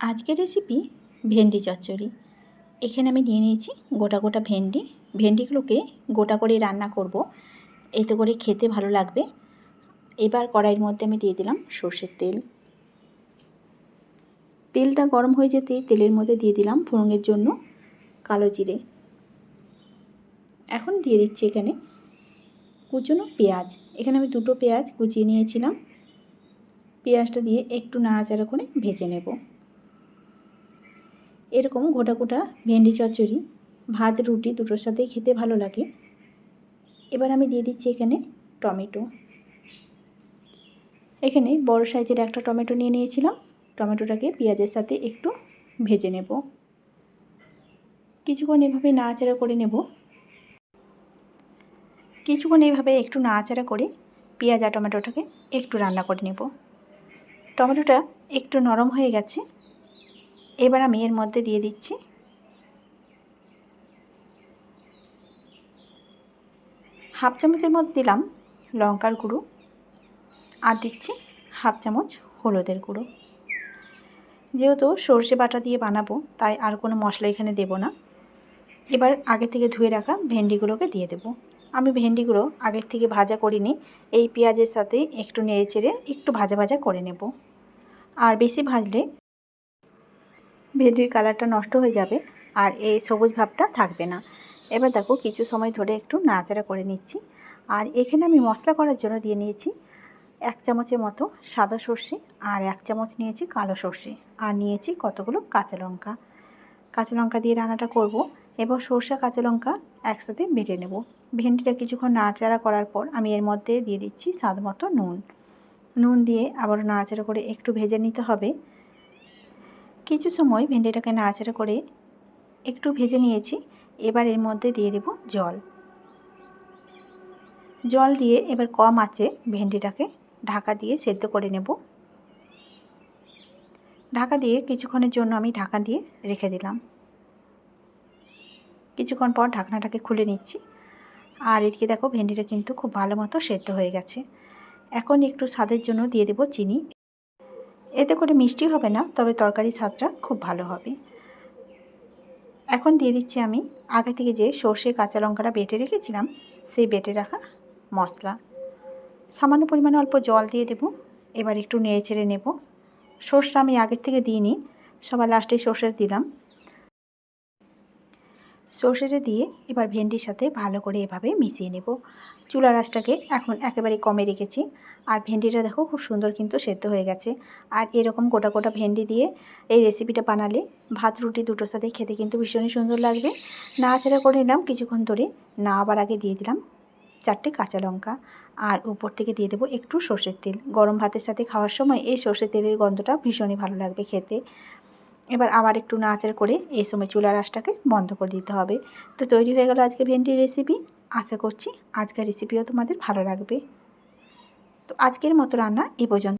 আজকের রেসিপি ভেন্ডি চচ্চড়ি। এখানে আমি নিয়ে নিয়েছি গোটা গোটা ভেন্ডি। ভেন্ডিগুলোকে গোটা করে রান্না করব। এতে করে খেতে ভালো লাগবে। এবার কড়াইয়ের মধ্যে আমি দিয়ে দিলাম সর্ষের তেল। তেলটা গরম হয়ে যেতে তেলের মধ্যে দিয়ে দিলাম ফোড়নের জন্য কালো জিরে। এখন দিয়ে দিচ্ছি এখানে কুচনো পেঁয়াজ। এখানে আমি দুটো পেঁয়াজ কুচিয়ে নিয়েছিলাম। পেঁয়াজটা দিয়ে একটু নাড়াচাড়া করে ভেজে নেব। এরকম গোটা গোটা ভেন্ডি চচ্চড়ি, ভাত, রুটি দুটোর সাথেই খেতে ভালো লাগে। এবার আমি দিয়ে দিচ্ছি এখানে টমেটো। এখানে বড় সাইজের একটা টমেটো নিয়ে নিয়েছিলাম। টমেটোটাকে পেঁয়াজের সাথে একটু ভেজে নেব। কিছুক্ষণ এভাবে নাড়াচাড়া করে নেব। কিছুক্ষণ এইভাবে একটু নাড়াচাড়া করে পেঁয়াজ আর টমেটোটাকে একটু রান্না করে নেব। টমেটোটা একটু নরম হয়ে গেছে। এবার আমি এর মধ্যে দিয়ে দিচ্ছি। হাফ চামচের মধ্যে দিলাম লঙ্কার গুঁড়ো। আর দিচ্ছি হাফ চামচ হলুদের গুঁড়ো। যেহেতু সর্ষে বাটা দিয়ে বানাবো, তাই আর কোনো মশলা এখানে দেব না। এবার আগে থেকে ধুয়ে রাখা ভেন্ডিগুলোকে দিয়ে দেব। আমি ভেন্ডিগুলো আগের থেকে ভাজা করিনি, এই পেঁয়াজের সাথে একটু নেড়ে চেড়ে একটু ভাজা ভাজা করে নেব। আর বেশি ভাজলে ভেন্ডির কালারটা নষ্ট হয়ে যাবে আর এই সবুজ ভাবটা থাকবে না। এবার দেখো কিছু সময় ধরে একটু নাড়াচাড়া করে নিচ্ছি। আর এখানে আমি মশলা করার জন্য দিয়ে নিয়েছি এক চামচের মতো সাদা সর্ষে আর এক চামচ নিয়েছি কালো সর্ষে। আর নিয়েছি কতগুলো কাঁচা লঙ্কা। কাঁচা লঙ্কা দিয়ে রান্নাটা করব এবার সর্ষে কাঁচা লঙ্কা একসাথে বেটে নেব। ভেন্ডিটা কিছুক্ষণ নাড়াচাড়া করার পর আমি এর মধ্যে দিয়ে দিচ্ছি স্বাদ মতো নুন। নুন দিয়ে আবার নাড়াচাড়া করে একটু ভেজে নিতে হবে। কিছু সময় ভেন্ডিটাকে নাড়াচাড়া করে একটু ভেজে নিয়েছি। এবার এর মধ্যে দিয়ে দেব জল। জল দিয়ে এবার কম আঁচে ভেন্ডিটাকে ঢাকা দিয়ে সেদ্ধ করে নেব। ঢাকা দিয়ে কিছুক্ষণের জন্য আমি ঢাকা দিয়ে রেখে দিলাম। কিছুক্ষণ পর ঢাকনাটাকে খুলে নিচ্ছি। আর এদিকে দেখো ভেন্ডিটা কিন্তু খুব ভালো মতো সেদ্ধ হয়ে গেছে। এখন একটু স্বাদের জন্য দিয়ে দেব চিনি। এতে করে মিষ্টি হবে না, তবে তরকারি স্বাদটা খুব ভালো হবে। এখন দিয়ে দিচ্ছি আমি, আগে থেকে যে সর্ষে, কাঁচা লঙ্কাটা বেটে রেখেছিলাম, সেই বেটে রাখা মশলা। সামান্য পরিমাণে অল্প জল দিয়ে দেব, এবার একটু নেড়ে ছেড়ে নেব। সর্ষটা আমি আগের থেকে দিই নি সবার লাস্টে সর্ষে দিলাম। সর্ষেটা দিয়ে এবার ভেন্ডির সাথে ভালো করে এভাবে মিশিয়ে নেব। চুলা রাসটাকে এখন একেবারে কমে রেখেছি। আর ভেন্ডিটা দেখো খুব সুন্দর কিন্তু সেদ্ধ হয়ে গেছে। আর এরকম গোটা গোটা ভেন্ডি দিয়ে এই রেসিপিটা বানালে ভাত, রুটি দুটোর সাথে খেতে কিন্তু ভীষণই সুন্দর লাগবে। নাড়াচাড়া করে নিলাম কিছুক্ষণ ধরে। না আবার আগে দিয়ে দিলাম চারটে কাঁচা লঙ্কা। আর উপর থেকে দিয়ে দেবো একটু সর্ষের তেল। গরম ভাতের সাথে খাওয়ার সময় এই সর্ষের তেলের গন্ধটা ভীষণই ভালো লাগবে খেতে। এবার আবার একটু নাচার করে এই সময় চুলার রাসটাকে বন্ধ করে দিতে হবে। তো তৈরি হয়ে গেল আজকে ভেন্ডির রেসিপি আশা করছি আজকের রেসিপিও তোমাদের ভালো লাগবে। তো আজকের মতো রান্না এ পর্যন্ত।